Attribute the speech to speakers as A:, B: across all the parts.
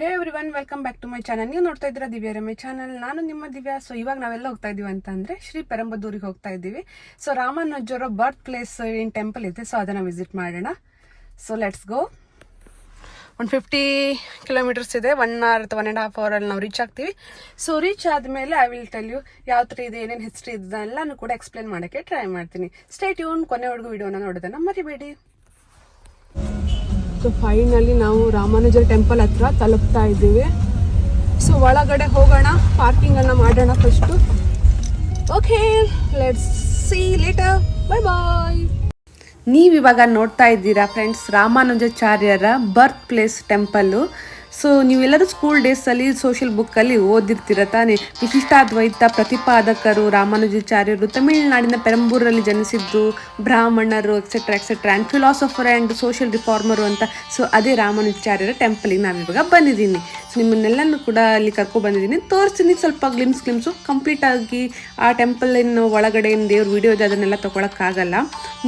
A: Hey everyone welcome back to my channel ನೀವು ನೋಡ್ತಾ ಇದ್ದೀರಾ ದಿವ್ಯ ರಮೇ ಚಾನಲ್ ನಾನು ನಿಮ್ಮ ದಿವ್ಯ. ಸೊ ಇವಾಗ ನಾವೆಲ್ಲ ಹೋಗ್ತಾ ಇದೀವಿ ಅಂತ ಶ್ರೀ ಪೆರಂಬದೂರಿಗೆ ಹೋಗ್ತಾ ಇದ್ದೀವಿ ಸೊ ರಾಮಾನುಜರ ಬರ್ತ್ ಪ್ಲೇಸ್ ಏನು ಟೆಂಪಲ್ ಇದೆ. ಸೊ ಅದನ್ನು ವಿಸಿಟ್ ಮಾಡೋಣ. ಸೊ ಲೆಟ್ಸ್ ಗೋ ಒಂದು ಫಿಫ್ಟಿ ಕಿಲೋಮೀಟರ್ಸ್ ಇದೆ. ಒನ್ ಅವರ್ ಅಥವಾ ಒನ್ ಆ್ಯಂಡ್ ಹಾಫ್ ಅವರಲ್ಲಿ ನಾವು ರೀಚ್ ಆಗ್ತೀವಿ. ಸೊ ರೀಚ್ ಆದಮೇಲೆ ಐ ವಿಲ್ ಟೆಲ್ ಯು ಯಾವ ಥರ ಇದೆ, ಏನೇನು ಹಿಸ್ಟ್ರಿ ಇದೆ ಎಲ್ಲನೂ ಕೂಡ ಎಕ್ಸ್ಪ್ಲೇನ್ ಮಾಡೋಕ್ಕೆ ಟ್ರೈ ಮಾಡ್ತೀನಿ. ಸ್ಟೇಟ್ ಯೂನ್ ಕೊನೆವರೆಗೂ ವಿಡಿಯೋನ ನೋಡೋದನ್ನ ಮರಿಬೇಡಿ. ಸೊ ಫೈನಲಿ ನಾವು ರಾಮಾನುಜರ್ ಟೆಂಪಲ್ ಹತ್ರ ತಲುಪ್ತಾ ಇದ್ದೀವಿ. ಸೊ ಒಳಗಡೆ ಹೋಗೋಣ ಪಾರ್ಕಿಂಗನ್ನು ಮಾಡೋಣ first okay let's see later bye bye ನೀವಿವಾಗ ನೋಡ್ತಾ ಇದ್ದೀರಾ ಫ್ರೆಂಡ್ಸ್ ರಾಮಾನುಜಾಚಾರ್ಯರ ಬರ್ತ್ ಪ್ಲೇಸ್ ಟೆಂಪಲ್ಲು ಸೊ ನೀವೆಲ್ಲರೂ ಸ್ಕೂಲ್ ಡೇಸಲ್ಲಿ ಸೋಷಿಯಲ್ ಬುಕ್ಕಲ್ಲಿ ಓದಿರ್ತೀರ ತಾನೆ? ವಿಶಿಷ್ಟಾದ್ವೈತ ಪ್ರತಿಪಾದಕರು, ರಾಮಾನುಜಾಚಾರ್ಯರು, ತಮಿಳುನಾಡಿನ ಪೆರಂಬೂರಲ್ಲಿ ಜನಿಸಿದ್ದು ಬ್ರಾಹ್ಮಣರು etcetera etcetera and philosopher and social reformer ಅಂತ. ಸೊ ಅದೇ ರಾಮಾನುಜಾಚಾರ್ಯರ ಟೆಂಪಲಿಗೆ ನಾವಿವಾಗ ಬಂದಿದ್ದೀನಿ. ಸೊ ನಿಮ್ಮನ್ನೆಲ್ಲನೂ ಕೂಡ ಅಲ್ಲಿ ಕರ್ಕೊಬಂದಿದ್ದೀನಿ ತೋರಿಸ್ತೀನಿ ಸ್ವಲ್ಪ ಗ್ಲಿಮ್ಸ್ ಗ್ಲಿಮ್ಸು ಕಂಪ್ಲೀಟ್ ಆಗಿ ಆ ಟೆಂಪಲಿನ ಒಳಗಡೆ ಏನು ದೇವ್ರ ವಿಡಿಯೋ ಇದೆ, ಅದನ್ನೆಲ್ಲ ತೊಗೊಳಕ್ಕಾಗಲ್ಲ.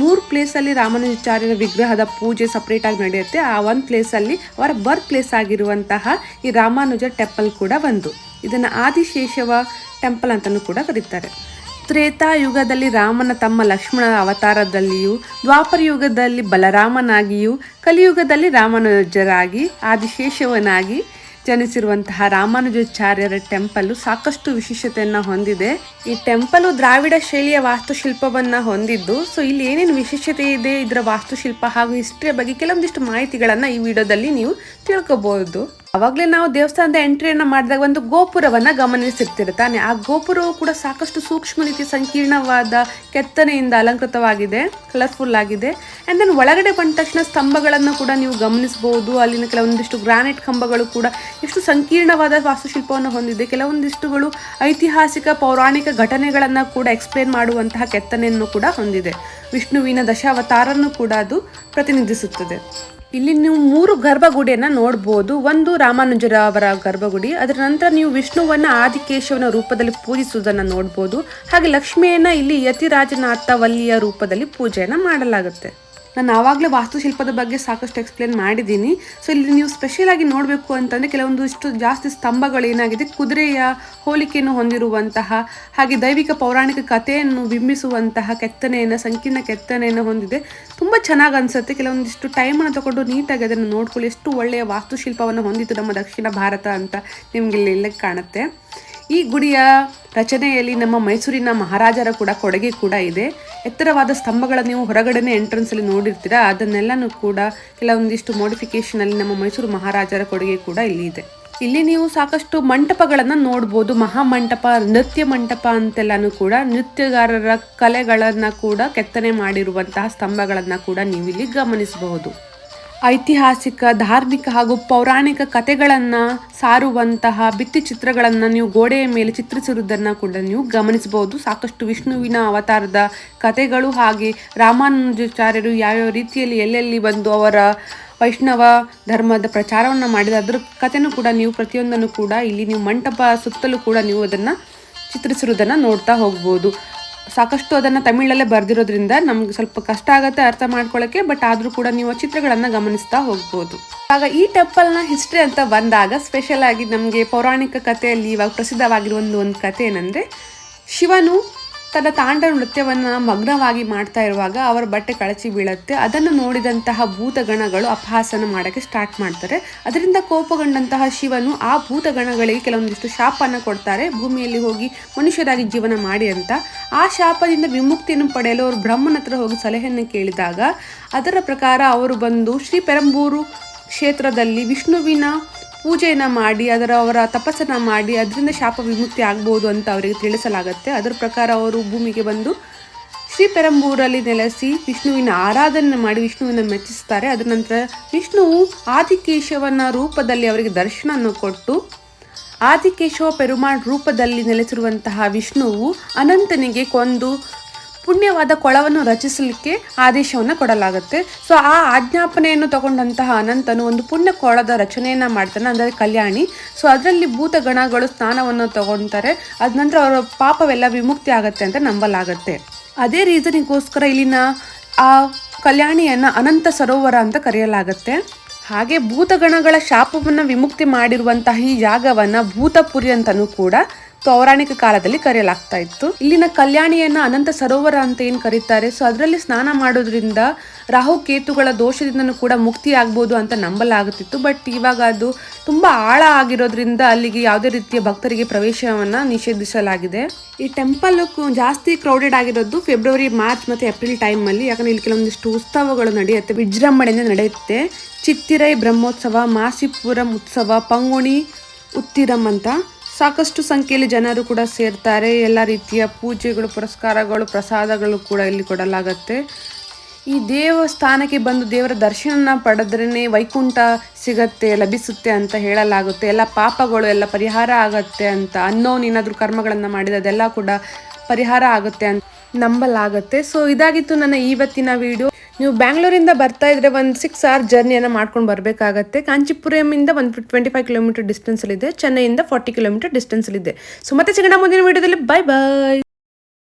A: ಮೂರು ಪ್ಲೇಸಲ್ಲಿ ರಾಮಾನುಜಾಚಾರ್ಯರ ವಿಗ್ರಹದ ಪೂಜೆ ಸಪ್ರೇಟಾಗಿ ನಡೆಯುತ್ತೆ. ಆ ಒಂದು ಪ್ಲೇಸಲ್ಲಿ ಅವರ ಬರ್ತ್ ಪ್ಲೇಸ್ ಆಗಿರುವಂತಹ ಈ ರಾಮಾನುಜ ಟೆಂಪಲ್ ಕೂಡ ಒಂದು. ಇದನ್ನು ಆದಿಶೇಷವ ಟೆಂಪಲ್ ಅಂತಲೂ ಕೂಡ ಕರೀತಾರೆ. ತ್ರೇತಾಯುಗದಲ್ಲಿ ರಾಮನ ತಮ್ಮ ಲಕ್ಷ್ಮಣ ಅವತಾರದಲ್ಲಿಯೂ, ದ್ವಾಪರ ಯುಗದಲ್ಲಿ ಬಲರಾಮನಾಗಿಯೂ, ಕಲಿಯುಗದಲ್ಲಿ ರಾಮಾನುಜರಾಗಿ, ಆದಿಶೇಷವನಾಗಿ ಜನಿಸಿರುವಂತಹ ರಾಮಾನುಜಾಚಾರ್ಯರ ಟೆಂಪಲ್ ಸಾಕಷ್ಟು ವಿಶೇಷತೆಯನ್ನ ಹೊಂದಿದೆ. ಈ ಟೆಂಪಲ್ ದ್ರಾವಿಡ ಶೈಲಿಯ ವಾಸ್ತುಶಿಲ್ಪವನ್ನ ಹೊಂದಿದ್ದು, ಸೊ ಇಲ್ಲಿ ಏನೇನು ವಿಶೇಷತೆ ಇದೆ ಇದರ ವಾಸ್ತುಶಿಲ್ಪ ಹಾಗೂ ಹಿಸ್ಟ್ರಿಯ ಬಗ್ಗೆ ಕೆಲವೊಂದಿಷ್ಟು ಮಾಹಿತಿಗಳನ್ನ ಈ ವಿಡಿಯೋದಲ್ಲಿ ನೀವು ತಿಳ್ಕೊಬಹುದು ಅವಾಗಲೇ ನಾವು ದೇವಸ್ಥಾನದ ಎಂಟ್ರಿಯನ್ನ ಮಾಡಿದಾಗ ಒಂದು ಗೋಪುರವನ್ನ ಗಮನಿಸಿರ್ತೀರಿ ತಾನೆ. ಆ ಗೋಪುರವು ಕೂಡ ಸಾಕಷ್ಟು ಸೂಕ್ಷ್ಮ ರೀತಿ ಸಂಕೀರ್ಣವಾದ ಕೆತ್ತನೆಯಿಂದ ಅಲಂಕೃತವಾಗಿದೆ ಕಲರ್ಫುಲ್ ಆಗಿದೆ. ಆ್ಯಂಡ್ ದೆನ್ ಒಳಗಡೆ ಬಂದ ತಕ್ಷಣ ಸ್ತಂಭಗಳನ್ನು ಕೂಡ ನೀವು ಗಮನಿಸಬಹುದು. ಅಲ್ಲಿನ ಕೆಲವೊಂದಿಷ್ಟು ಗ್ರಾನೈಟ್ ಕಂಬಗಳು ಕೂಡ ಎಷ್ಟು ಸಂಕೀರ್ಣವಾದ ವಾಸ್ತುಶಿಲ್ಪವನ್ನು ಹೊಂದಿದೆ. ಕೆಲವೊಂದಿಷ್ಟುಗಳು ಐತಿಹಾಸಿಕ, ಪೌರಾಣಿಕ ಘಟನೆಗಳನ್ನು ಕೂಡ ಎಕ್ಸ್ಪ್ಲೇನ್ ಮಾಡುವಂತಹ ಕೆತ್ತನೆಯನ್ನು ಕೂಡ ಹೊಂದಿದೆ. ವಿಷ್ಣುವಿನ ದಶಾವತಾರನ್ನು ಕೂಡ ಅದು ಪ್ರತಿನಿಧಿಸುತ್ತದೆ. ಇಲ್ಲಿ ನೀವು ಮೂರು ಗರ್ಭಗುಡಿಯನ್ನು ನೋಡ್ಬೋದು. ಒಂದು ರಾಮಾನುಜರ ಅವರ ಗರ್ಭಗುಡಿ, ಅದರ ನಂತರ ನೀವು ವಿಷ್ಣುವನ್ನ ಆದಿಕೇಶವನ ರೂಪದಲ್ಲಿ ಪೂಜಿಸುವುದನ್ನ ನೋಡ್ಬೋದು. ಹಾಗೆ ಲಕ್ಷ್ಮಿಯನ್ನ ಇಲ್ಲಿ ಯತಿರಾಜನಾಥ ವಲ್ಲಿಯ ರೂಪದಲ್ಲಿ ಪೂಜೆಯನ್ನು ಮಾಡಲಾಗುತ್ತೆ. ನಾನು ಆವಾಗಲೇ ವಾಸ್ತುಶಿಲ್ಪದ ಬಗ್ಗೆ ಸಾಕಷ್ಟು ಎಕ್ಸ್ಪ್ಲೇನ್ ಮಾಡಿದ್ದೀನಿ. ಸೊ ಇಲ್ಲಿ ನೀವು ಸ್ಪೆಷಲ್ ಆಗಿ ನೋಡಬೇಕು ಅಂತಂದರೆ ಕೆಲವೊಂದಿಷ್ಟು ಜಾಸ್ತಿ ಸ್ತಂಭಗಳು ಏನಾಗಿದೆ, ಕುದುರೆಯ ಹೋಲಿಕೆಯನ್ನು ಹೊಂದಿರುವಂತಹ, ಹಾಗೆ ದೈವಿಕ ಪೌರಾಣಿಕ ಕಥೆಯನ್ನು ಬಿಂಬಿಸುವಂತಹ ಕೆತ್ತನೆಯನ್ನು, ಸಂಕೀರ್ಣ ಕೆತ್ತನೆಯನ್ನು ಹೊಂದಿದೆ. ತುಂಬ ಚೆನ್ನಾಗಿ ಅನಿಸುತ್ತೆ. ಕೆಲವೊಂದಿಷ್ಟು ಟೈಮನ್ನು ತಗೊಂಡು ನೀಟಾಗಿ ಅದನ್ನು ನೋಡ್ಕೊಳ್ಳಿ. ಎಷ್ಟು ಒಳ್ಳೆಯ ವಾಸ್ತುಶಿಲ್ಪವನ್ನು ಹೊಂದಿತ್ತು ನಮ್ಮ ದಕ್ಷಿಣ ಭಾರತ ಅಂತ ನಿಮಗೆ ಇಲ್ಲಿ ಎಲ್ಲ ಕಾಣುತ್ತೆ. ಈ ಗುಡಿಯ ರಚನೆಯಲ್ಲಿ ನಮ್ಮ ಮೈಸೂರಿನ ಮಹಾರಾಜರ ಕೂಡ ಕೊಡುಗೆ ಕೂಡ ಇದೆ. ಎತ್ತರವಾದ ಸ್ತಂಭಗಳನ್ನು ನೀವು ಹೊರಗಡೆನೆ ಎಂಟ್ರೆನ್ಸಲ್ಲಿ ನೋಡಿರ್ತೀರಾ, ಅದನ್ನೆಲ್ಲನೂ ಕೂಡ ಕೆಲವೊಂದಿಷ್ಟು ಮಾಡಿಫಿಕೇಶನಲ್ಲಿ ನಮ್ಮ ಮೈಸೂರು ಮಹಾರಾಜರ ಕೊಡುಗೆ ಕೂಡ ಇಲ್ಲಿ ಇದೆ. ಇಲ್ಲಿ ನೀವು ಸಾಕಷ್ಟು ಮಂಟಪಗಳನ್ನು ನೋಡ್ಬೋದು, ಮಹಾಮಂಟಪ, ನೃತ್ಯ ಮಂಟಪ ಅಂತೆಲ್ಲಾನು ಕೂಡ, ನೃತ್ಯಗಾರರ ಕಲೆಗಳನ್ನ ಕೂಡ ಕೆತ್ತನೆ ಮಾಡಿರುವಂತಹ ಸ್ತಂಭಗಳನ್ನು ಕೂಡ ನೀವು ಇಲ್ಲಿ ಗಮನಿಸಬಹುದು. ಐತಿಹಾಸಿಕ, ಧಾರ್ಮಿಕ ಹಾಗೂ ಪೌರಾಣಿಕ ಕಥೆಗಳನ್ನು ಸಾರುವಂತಹ ಭಿತ್ತಿ ಚಿತ್ರಗಳನ್ನು ನೀವು ಗೋಡೆಯ ಮೇಲೆ ಚಿತ್ರಿಸಿರುವುದನ್ನು ಕೂಡ ನೀವು ಗಮನಿಸಬಹುದು. ಸಾಕಷ್ಟು ವಿಷ್ಣುವಿನ ಅವತಾರದ ಕಥೆಗಳು ಹಾಗೆ ರಾಮಾನುಜಾಚಾರ್ಯರು ಯಾವ್ಯಾವ ರೀತಿಯಲ್ಲಿ ಎಲ್ಲೆಲ್ಲಿ ಬಂದು ಅವರ ವೈಷ್ಣವ ಧರ್ಮದ ಪ್ರಚಾರವನ್ನು ಮಾಡಿದ ಅದರ ಕಥೆನೂ ಕೂಡ ನೀವು ಪ್ರತಿಯೊಂದನ್ನು ಕೂಡ ಇಲ್ಲಿ ನೀವು ಮಂಟಪ ಸುತ್ತಲೂ ಕೂಡ ನೀವು ಅದನ್ನು ಚಿತ್ರಿಸಿರುವುದನ್ನು ನೋಡ್ತಾ ಹೋಗ್ಬೋದು. ಸಾಕಷ್ಟು ಅದನ್ನು ತಮಿಳಲ್ಲೇ ಬರೆದಿರೋದ್ರಿಂದ ನಮ್ಗೆ ಸ್ವಲ್ಪ ಕಷ್ಟ ಆಗುತ್ತೆ ಅರ್ಥ ಮಾಡ್ಕೊಳ್ಳೋಕ್ಕೆ ಬಟ್ ಆದರೂ ಕೂಡ ನೀವು ಚಿತ್ರಗಳನ್ನು ಗಮನಿಸ್ತಾ ಹೋಗ್ಬೋದು. ಆಗ ಈ ಟೆಂಪಲ್ನ ಹಿಸ್ಟ್ರಿ ಅಂತ ಬಂದಾಗ ಸ್ಪೆಷಲ್ ಆಗಿ ನಮಗೆ ಪೌರಾಣಿಕ ಕಥೆಯಲ್ಲಿ ಇವಾಗ ಪ್ರಸಿದ್ಧವಾಗಿರುವ ಒಂದು ಒಂದು ಕಥೆ ಏನಂದರೆ, ಶಿವನು ತನ್ನ ತಾಂಡ ನೃತ್ಯವನ್ನು ಮಗ್ನವಾಗಿ ಮಾಡ್ತಾ ಇರುವಾಗ ಅವರ ಬಟ್ಟೆ ಕಳಚಿ ಬೀಳುತ್ತೆ. ಅದನ್ನು ನೋಡಿದಂತಹ ಭೂತಗಣಗಳು ಅಪಹಾಸನ ಮಾಡೋಕ್ಕೆ ಸ್ಟಾರ್ಟ್ ಮಾಡ್ತಾರೆ. ಅದರಿಂದ ಕೋಪಗೊಂಡಂತಹ ಶಿವನು ಆ ಭೂತಗಣಗಳಿಗೆ ಕೆಲವೊಂದಿಷ್ಟು ಶಾಪನ್ನು ಕೊಡ್ತಾರೆ. ಭೂಮಿಯಲ್ಲಿ ಹೋಗಿ ಮನುಷ್ಯರಾಗಿ ಜೀವನ ಮಾಡಿ ಅಂತ. ಆ ಶಾಪದಿಂದ ವಿಮುಕ್ತಿಯನ್ನು ಪಡೆಯಲು ಅವರು ಬ್ರಹ್ಮನ ಹೋಗಿ ಸಲಹೆಯನ್ನು ಕೇಳಿದಾಗ ಅದರ ಪ್ರಕಾರ ಅವರು ಬಂದು ಶ್ರೀ ಪೆರಂಬೂರು ಕ್ಷೇತ್ರದಲ್ಲಿ ವಿಷ್ಣುವಿನ ಪೂಜೆಯನ್ನು ಮಾಡಿ, ಅದರ ಅವರ ತಪಸ್ಸನ್ನು ಮಾಡಿ, ಅದರಿಂದ ಶಾಪ ವಿಮುಕ್ತಿ ಆಗ್ಬೋದು ಅಂತ ಅವರಿಗೆ ತಿಳಿಸಲಾಗುತ್ತೆ. ಅದರ ಪ್ರಕಾರ ಅವರು ಭೂಮಿಗೆ ಬಂದು ಶ್ರೀ ಪೆರಂಬೂರಲ್ಲಿ ನೆಲೆಸಿ ವಿಷ್ಣುವಿನ ಆರಾಧನೆ ಮಾಡಿ ವಿಷ್ಣುವಿನ ಮೆಚ್ಚಿಸ್ತಾರೆ. ಅದರ ನಂತರ ವಿಷ್ಣುವು ಆದಿಕೇಶವನ ರೂಪದಲ್ಲಿ ಅವರಿಗೆ ದರ್ಶನವನ್ನು ಕೊಟ್ಟು, ಆದಿಕೇಶವ ಪೆರುಮಾಳ್ ರೂಪದಲ್ಲಿ ನೆಲೆಸಿರುವಂತಹ ವಿಷ್ಣುವು ಅನಂತನಿಗೆ ಕೊಂದು ಪುಣ್ಯವಾದ ಕೊಳವನ್ನು ರಚಿಸಲಿಕ್ಕೆ ಆದೇಶವನ್ನು ಕೊಡಲಾಗುತ್ತೆ. ಸೊ ಆ ಆಜ್ಞಾಪನೆಯನ್ನು ತಗೊಂಡಂತಹ ಅನಂತನು ಒಂದು ಪುಣ್ಯ ಕೊಳದ ರಚನೆಯನ್ನು ಮಾಡ್ತಾನೆ, ಅಂದರೆ ಕಲ್ಯಾಣಿ. ಸೊ ಅದರಲ್ಲಿ ಭೂತಗಣಗಳು ಸ್ನಾನವನ್ನು ತಗೊಳ್ತಾರೆ ಅದ ನಂತರ ಅವರ ಪಾಪವೆಲ್ಲ ವಿಮುಕ್ತಿ ಆಗುತ್ತೆ ಅಂತ ನಂಬಲಾಗುತ್ತೆ. ಅದೇ ರೀಸನಿಗೋಸ್ಕರ ಇಲ್ಲಿನ ಆ ಕಲ್ಯಾಣಿಯನ್ನು ಅನಂತ ಸರೋವರ ಅಂತ ಕರೆಯಲಾಗುತ್ತೆ. ಹಾಗೆ ಭೂತಗಣಗಳ ಶಾಪವನ್ನು ವಿಮುಕ್ತಿ ಮಾಡಿರುವಂತಹ ಈ ಜಾಗವನ್ನು ಭೂತಪುರಿ ಅಂತಲೂ ಕೂಡ ಪೌರಾಣಿಕ ಕಾಲದಲ್ಲಿ ಕರೆಯಲಾಗ್ತಾ ಇತ್ತು. ಇಲ್ಲಿನ ಕಲ್ಯಾಣಿಯನ್ನ ಅನಂತ ಸರೋವರ ಅಂತ ಏನ್ ಕರೀತಾರೆ? ಸೊ ಅದರಲ್ಲಿ ಸ್ನಾನ ಮಾಡೋದ್ರಿಂದ ರಾಹು ಕೇತುಗಳ ದೋಷದಿಂದನೂ ಕೂಡ ಮುಕ್ತಿ ಆಗ್ಬೋದು ಅಂತ ನಂಬಲಾಗುತ್ತಿತ್ತು. ಬಟ್ ಇವಾಗ ಅದು ತುಂಬಾ ಆಳ ಆಗಿರೋದ್ರಿಂದ ಅಲ್ಲಿಗೆ ಯಾವುದೇ ರೀತಿಯ ಭಕ್ತರಿಗೆ ಪ್ರವೇಶವನ್ನ ನಿಷೇಧಿಸಲಾಗಿದೆ. ಈ ಟೆಂಪಲ್ ಜಾಸ್ತಿ ಕ್ರೌಡೆಡ್ ಆಗಿರೋದು ಫೆಬ್ರವರಿ ಮಾರ್ಚ್ ಮತ್ತೆ ಏಪ್ರಿಲ್ ಟೈಮ್ ಅಲ್ಲಿ. ಯಾಕಂದ್ರೆ ಇಲ್ಲಿ ಕೆಲವೊಂದಿಷ್ಟು ಉತ್ಸವಗಳು ನಡೆಯುತ್ತೆ. ವಿಜೃಂಭಣೆಯಿಂದ ನಡೆಯುತ್ತೆ. ಚಿತ್ತಿರೈ ಬ್ರಹ್ಮೋತ್ಸವ, ಮಾಸಿಪುರಂ ಉತ್ಸವ, ಪಂಗುಣಿ ಉತ್ತಿರಂ ಅಂತ. ಸಾಕಷ್ಟು ಸಂಖ್ಯೆಯಲ್ಲಿ ಜನರು ಕೂಡ ಸೇರ್ತಾರೆ. ಎಲ್ಲ ರೀತಿಯ ಪೂಜೆಗಳು, ಪುರಸ್ಕಾರಗಳು, ಪ್ರಸಾದಗಳು ಕೂಡ ಇಲ್ಲಿ ಕೊಡಲಾಗತ್ತೆ. ಈ ದೇವಸ್ಥಾನಕ್ಕೆ ಬಂದು ದೇವರ ದರ್ಶನ ಪಡೆದ್ರೇ ವೈಕುಂಠ ಸಿಗತ್ತೆ, ಲಭಿಸುತ್ತೆ ಅಂತ ಹೇಳಲಾಗುತ್ತೆ. ಎಲ್ಲ ಪಾಪಗಳು, ಎಲ್ಲ ಪರಿಹಾರ ಆಗತ್ತೆ ಅಂತ ಅನ್ನೋನ್ ಏನಾದರೂ ಕರ್ಮಗಳನ್ನು ಮಾಡಿದ ಅದೆಲ್ಲ ಕೂಡ ಪರಿಹಾರ ಆಗುತ್ತೆ ಅಂತ ನಂಬಲಾಗುತ್ತೆ. ಸೊ ಇದಾಗಿತ್ತು ನನ್ನ ಇವತ್ತಿನ ವಿಡಿಯೋ ನೀವು ಬ್ಯಾಂಗ್ಳೂರಿಂದ ಬರ್ತಾ ಇದ್ರೆ ಒಂದು ಸಿಕ್ಸ್ ಅವರ್ ಜರ್ನಿಯನ್ನು ಮಾಡ್ಕೊಂಡು ಬರಬೇಕಾಗತ್ತೆ. ಕಾಂಚಿಪುರಮಿಂದ ಒಂದು ಟ್ವೆಂಟಿ ಫೈವ್ ಕಿಲೋಮೀಟರ್ ಡಿಸ್ಟೆನ್ಸಲ್ಲಿದೆ ಚೆನ್ನೈಯಿಂದ ಫಾರ್ಟಿ ಕಿಲೋಮೀಟರ್ ಡಿಸ್ಟೆನ್ಸಲ್ಲಿದೆ ಸೊ ಮತ್ತೆ ಸಿಗೋಣ ಮುಂದಿನ ವೀಡಿಯೋದಲ್ಲಿ ಬೈ ಬಾಯ್